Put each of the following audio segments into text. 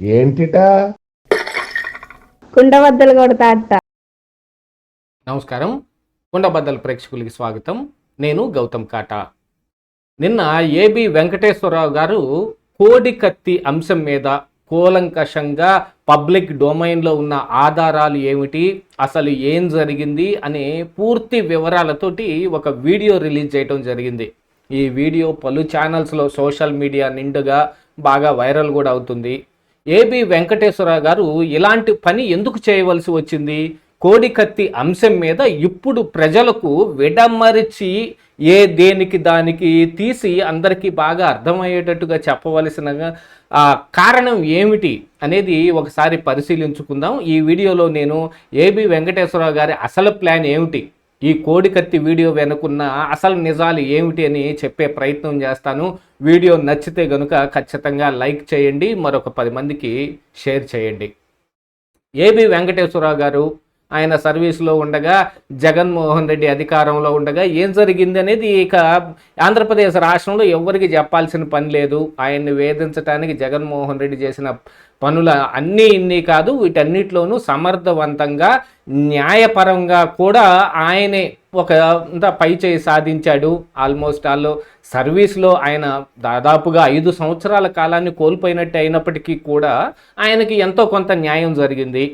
ఏంటిటా? కుండబద్దలు కొడతా నమస్కారం. కుండబద్దల ప్రేక్షకులకి స్వాగతం. నేను గౌతమ్ కాటా. నిన్న ఏబి వెంకటేశ్వరరావు గారు కోడి కత్తి అంశం మీద కూలంకషంగా పబ్లిక్ డొమైన్లో ఉన్న ఆధారాలు ఏమిటి అసలు ఏం జరిగింది అనే పూర్తి వివరాలతోటి ఒక వీడియో రిలీజ్ చేయడం జరిగింది. ఈ వీడియో పలు ఛానల్స్లో సోషల్ మీడియా నిండుగా బాగా వైరల్ కూడా అవుతుంది. ఏబి వెంకటేశ్వర గారు ఇలాంటి పని ఎందుకు చేయవలసి వచ్చింది? కోడి కత్తి అంశం మీద ఇప్పుడు ప్రజలకు విడమరిచి ఏ దేనికి దానికి తీసి అందరికీ బాగా అర్థమయ్యేటట్టుగా చెప్పవలసిన కారణం ఏమిటి అనేది ఒకసారి పరిశీలించుకుందాం. ఈ వీడియోలో నేను ఏబి వెంకటేశ్వరరావు గారి అసలు ప్లాన్ ఏమిటి? ఈ కోడికత్తి వీడియో వెనుకున్న అసలు నిజాలు ఏమిటి అని చెప్పే ప్రయత్నం చేస్తాను. వీడియో నచ్చితే గనుక ఖచ్చితంగా లైక్ చేయండి. మరొక పది మందికి షేర్ చేయండి. ఏబి వెంకటేశ్వరరావు గారు ఆయన సర్వీస్లో ఉండగా జగన్మోహన్ రెడ్డి అధికారంలో ఉండగా ఏం జరిగింది అనేది ఇక ఆంధ్రప్రదేశ్ రాష్ట్రంలో ఎవరికి చెప్పాల్సిన పని లేదు. ఆయన్ని వేధించడానికి జగన్మోహన్ రెడ్డి చేసిన పనుల అన్నీ ఇన్ని కాదు వీటన్నిటిలోనూ సమర్థవంతంగా న్యాయపరంగా కూడా ఆయనే ఒక పై చేయి సాధించాడు. ఆల్మోస్ట్ ఆల్ సర్వీస్లో ఆయన దాదాపుగా ఐదు సంవత్సరాల కాలాన్ని కోల్పోయినట్టు అయినప్పటికీ కూడా ఆయనకి ఎంతో కొంత న్యాయం జరిగింది.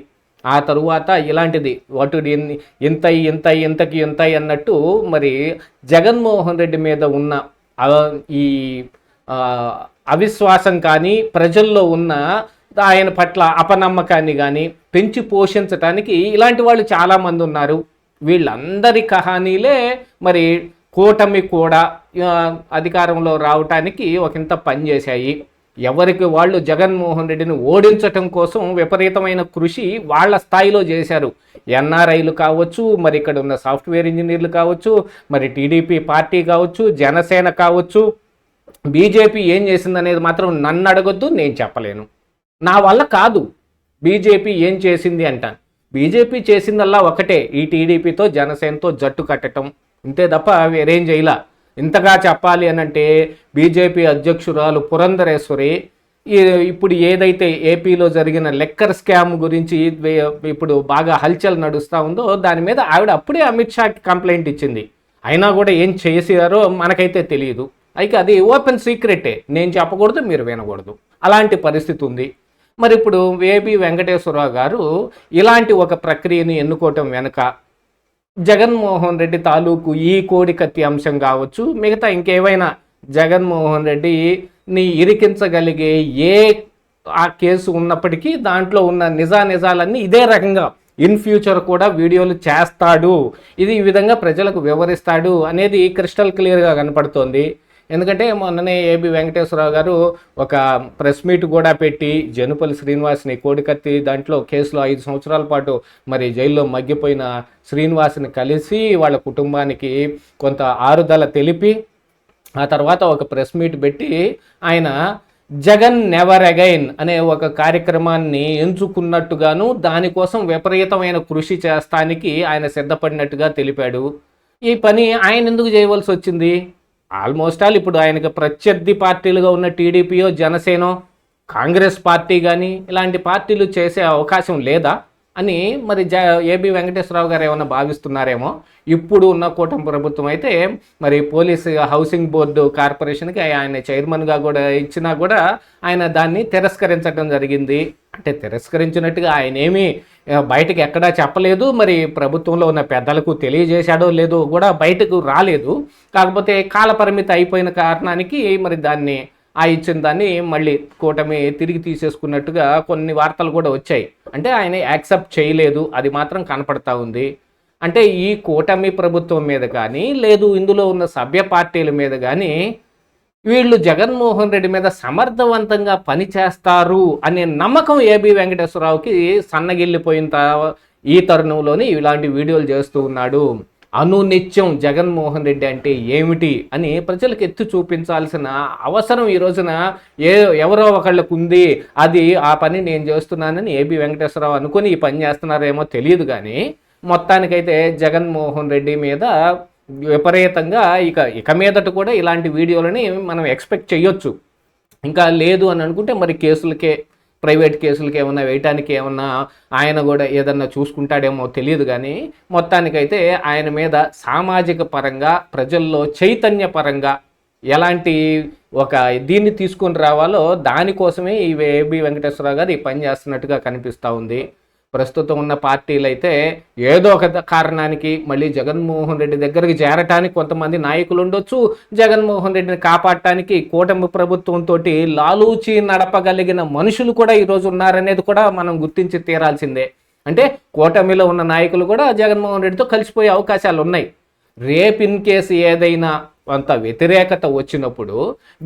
ఆ తరువాత ఇలాంటిది. వాటి ఇంత ఇంత ఇంతకి ఇంత అన్నట్టు మరి జగన్మోహన్ రెడ్డి మీద ఉన్న ఈ అవిశ్వాసం కానీ ప్రజల్లో ఉన్న ఆయన పట్ల అపనమ్మకాన్ని కానీ పెంచి పోషించటానికి ఇలాంటి వాళ్ళు చాలామంది ఉన్నారు. వీళ్ళందరి కహానీలే మరి కూటమి కూడా అధికారంలో రావటానికి ఒకంత పనిచేశాయి. ఎవరికి వాళ్ళు జగన్మోహన్ రెడ్డిని ఓడించటం కోసం విపరీతమైన కృషి వాళ్ళ స్థాయిలో చేశారు. ఎన్ఆర్ఐలు కావచ్చు మరి ఇక్కడ ఉన్న సాఫ్ట్వేర్ ఇంజనీర్లు కావచ్చు మరి టీడీపీ పార్టీ కావచ్చు జనసేన కావచ్చు బీజేపీ ఏం చేసిందనేది మాత్రం నన్ను అడగొద్దు నేను చెప్పలేను. నా వల్ల కాదు. బీజేపీ ఏం చేసింది అంటాను బీజేపీ చేసిందల్లా ఒకటే ఈ టీడీపీతో జనసేనతో జట్టు కట్టడం ఇంతే తప్ప వేరేం చేయలా. ఇంతగా చెప్పాలి అని అంటే బీజేపీ అధ్యక్షురాలు పురంధరేశ్వరి ఇప్పుడు ఏదైతే ఏపీలో జరిగిన లెక్కర్ స్కామ్ గురించి ఇప్పుడు బాగా హల్చల్ నడుస్తూ ఉందో దాని మీద ఆవిడ అప్పుడే అమిత్ షాకి కంప్లైంట్ ఇచ్చింది. అయినా కూడా ఏం చేసారో మనకైతే తెలియదు. అయితే అది ఓపెన్ సీక్రెటే. నేను చెప్పకూడదు మీరు వినకూడదు. అలాంటి పరిస్థితి ఉంది. మరి ఇప్పుడు ఏబి వెంకటేశ్వరరావు గారు ఇలాంటి ఒక ప్రక్రియని ఎన్నుకోవటం వెనుక జగన్మోహన్ రెడ్డి తాలూకు ఈ కోడికత్తి అంశం కావచ్చు. మిగతా ఇంకేవైనా జగన్మోహన్ రెడ్డిని ఇరికించగలిగే ఏ ఆ కేసు ఉన్నప్పటికీ దాంట్లో ఉన్న నిజా నిజాలన్నీ ఇదే రకంగా ఇన్ ఫ్యూచర్ కూడా వీడియోలు చేస్తాడు. ఇది ఈ విధంగా ప్రజలకు వివరిస్తాడు అనేది క్రిస్టల్ క్లియర్గా కనపడుతోంది. ఎందుకంటే మొన్ననే ఏబి వెంకటేశ్వరరావు గారు ఒక ప్రెస్ మీట్ కూడా పెట్టి జనుపల్లి శ్రీనివాస్ని కోడికత్తి దాంట్లో కేసులో ఐదు సంవత్సరాల పాటు మరి జైల్లో మగ్గిపోయిన శ్రీనివాస్ని కలిసి వాళ్ళ కుటుంబానికి కొంత ఆరుదల తెలిపి ఆ తర్వాత ఒక ప్రెస్ మీట్ పెట్టి ఆయన జగన్ నెవర్ అగైన్ అనే ఒక కార్యక్రమాన్ని ఎంచుకున్నట్టుగాను దానికోసం విపరీతమైన కృషి చేస్తానికి ఆయన సిద్ధపడినట్టుగా తెలిపాడు. ఈ పని ఆయన ఎందుకు చేయవలసి వచ్చింది? ఆల్మోస్ట్ ఆల్ ఇప్పుడు ఆయనకు ప్రత్యర్థి పార్టీలుగా ఉన్న టీడీపీయో జనసేనో కాంగ్రెస్ పార్టీ కానీ ఇలాంటి పార్టీలు చేసే అవకాశం లేదా? అని మరి జ ఏబి వెంకటేశ్వరరావు గారు ఏమైనా భావిస్తున్నారేమో? ఇప్పుడు ఉన్న కూటమి ప్రభుత్వం అయితే మరి పోలీస్ హౌసింగ్ బోర్డు కార్పొరేషన్కి ఆయన చైర్మన్గా కూడా ఇచ్చినా కూడా ఆయన దాన్ని తిరస్కరించడం జరిగింది. అంటే తిరస్కరించినట్టుగా ఆయన ఏమీ బయటకు ఎక్కడా చెప్పలేదు. మరి ప్రభుత్వంలో ఉన్న పెద్దలకు తెలియజేశాడో లేదో కూడా బయటకు రాలేదు. కాకపోతే కాలపరిమితి అయిపోయిన కారణానికి మరి దాన్ని ఆ ఇచ్చిన దాన్ని మళ్ళీ కూటమి తిరిగి తీసేసుకున్నట్టుగా కొన్ని వార్తలు కూడా వచ్చాయి. అంటే ఆయన యాక్సెప్ట్ చేయలేదు అది మాత్రం కనపడతా ఉంది. అంటే ఈ కూటమి ప్రభుత్వం మీద కానీ లేదు ఇందులో ఉన్న సభ్య పార్టీల మీద కానీ వీళ్ళు జగన్మోహన్ రెడ్డి మీద సమర్థవంతంగా పనిచేస్తారు అనే నమ్మకం ఏబి వెంకటేశ్వరరావుకి సన్నగిల్లిపోయిన ఈ తరుణంలోనే ఇలాంటి వీడియోలు చేస్తూ ఉన్నాడు. అనునిత్యం జగన్మోహన్ రెడ్డి అంటే ఏమిటి అని ప్రజలకు ఎత్తి చూపించాల్సిన అవసరం ఈ రోజున ఏ ఎవరో ఒకళ్ళకు ఉంది. అది ఆ పని నేను చేస్తున్నానని ఏబి వెంకటేశ్వరరావు అనుకుని ఈ పని చేస్తున్నారేమో తెలియదు కానీ మొత్తానికైతే జగన్మోహన్ రెడ్డి మీద విపరీతంగా ఇక ఇక మీదట కూడా ఇలాంటి వీడియోలని మనం ఎక్స్పెక్ట్ చేయొచ్చు. ఇంకా లేదు అని అనుకుంటే మరి కేసులకే ప్రైవేట్ కేసులకి ఏమన్నా వేయటానికి ఏమన్నా ఆయన కూడా ఏదన్నా చూసుకుంటాడేమో తెలియదు కానీ మొత్తానికైతే ఆయన మీద సామాజిక పరంగా ప్రజల్లో చైతన్య పరంగా ఎలాంటి ఒక దీన్ని తీసుకొని రావాలో దానికోసమే ఈ ఏబి వెంకటేశ్వరరావు గారు ఈ పని చేస్తున్నట్టుగా కనిపిస్తూ ఉంది. ప్రస్తుతం ఉన్న పార్టీలు అయితే ఏదో ఒక కారణానికి మళ్ళీ జగన్మోహన్ రెడ్డి దగ్గరికి చేరటానికి కొంతమంది నాయకులు ఉండొచ్చు. జగన్మోహన్ రెడ్డిని కాపాడటానికి కూటమి ప్రభుత్వంతో లాలూచి నడపగలిగిన మనుషులు కూడా ఈరోజు ఉన్నారనేది కూడా మనం గుర్తించి తీరాల్సిందే. అంటే కూటమిలో ఉన్న నాయకులు కూడా జగన్మోహన్ రెడ్డితో కలిసిపోయే అవకాశాలు ఉన్నాయి రేప్ ఇన్ కేసు ఏదైనా కొంత వ్యతిరేకత వచ్చినప్పుడు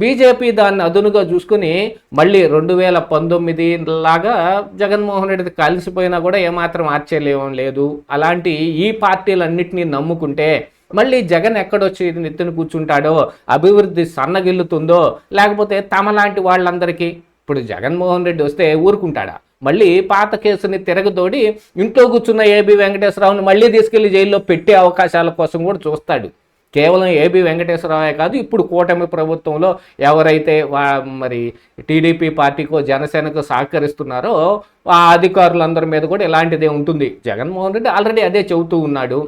బీజేపీ దాన్ని అదునుగా చూసుకుని మళ్ళీ రెండు వేల పంతొమ్మిది లాగా జగన్మోహన్ రెడ్డి కలిసిపోయినా కూడా ఏమాత్రం ఆశ్చర్యం లేదు. అలాంటి ఈ పార్టీలన్నింటినీ నమ్ముకుంటే మళ్ళీ జగన్ ఎక్కడొచ్చి నెత్తిన కూర్చుంటాడో అభివృద్ధి సన్నగిల్లుతుందో లేకపోతే తమలాంటి వాళ్ళందరికీ? ఇప్పుడు జగన్మోహన్ రెడ్డి వస్తే ఊరుకుంటాడా? మళ్ళీ పాత కేసుని తిరగదోడి ఇంట్లో కూర్చున్న ఏబి వెంకటేశ్వరరావుని మళ్ళీ తీసుకెళ్ళి జైల్లో పెట్టే అవకాశాల కోసం కూడా చూస్తాడు. కేవలం ఏబి వెంకటేశ్వరరావే కాదు ఇప్పుడు కూటమి ప్రభుత్వంలో ఎవరైతే వా మరి టీడీపీ పార్టీకో జనసేనకు సహకరిస్తున్నారో ఆ అధికారులందరి మీద కూడా ఇలాంటిదే ఉంటుంది. జగన్మోహన్ రెడ్డి ఆల్రెడీ అదే చెబుతూ ఉన్నాడు.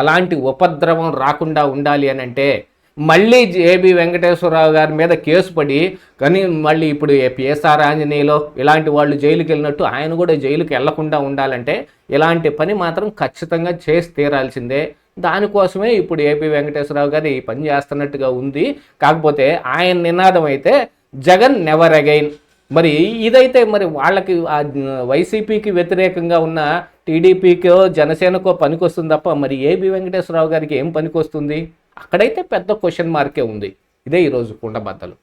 అలాంటి ఉపద్రవం రాకుండా ఉండాలి అని అంటే మళ్ళీ ఏబి వెంకటేశ్వరరావు గారి మీద కేసు పడి కానీ మళ్ళీ ఇప్పుడు పిఎస్ఆర్ ఆంజనేయులో ఇలాంటి వాళ్ళు జైలుకి వెళ్ళినట్టు ఆయన కూడా జైలుకి వెళ్ళకుండా ఉండాలంటే ఇలాంటి పని మాత్రం ఖచ్చితంగా చేసి తీరాల్సిందే. దానికోసమే ఇప్పుడు ఏపీ వెంకటేశ్వరరావు గారు ఈ పని చేస్తున్నట్టుగా ఉంది. కాకపోతే ఆయన నినాదం అయితే జగన్ నెవర్ అగైన్. మరి ఇదైతే మరి వాళ్ళకి వైసీపీకి వ్యతిరేకంగా ఉన్న టీడీపీకో జనసేనకో పనికొస్తుంది తప్ప మరి ఏబి వెంకటేశ్వరరావు గారికి ఏం పనికొస్తుంది? అక్కడైతే పెద్ద క్వశ్చన్ మార్కే ఉంది. ఇదే ఈరోజు కుండబద్దలు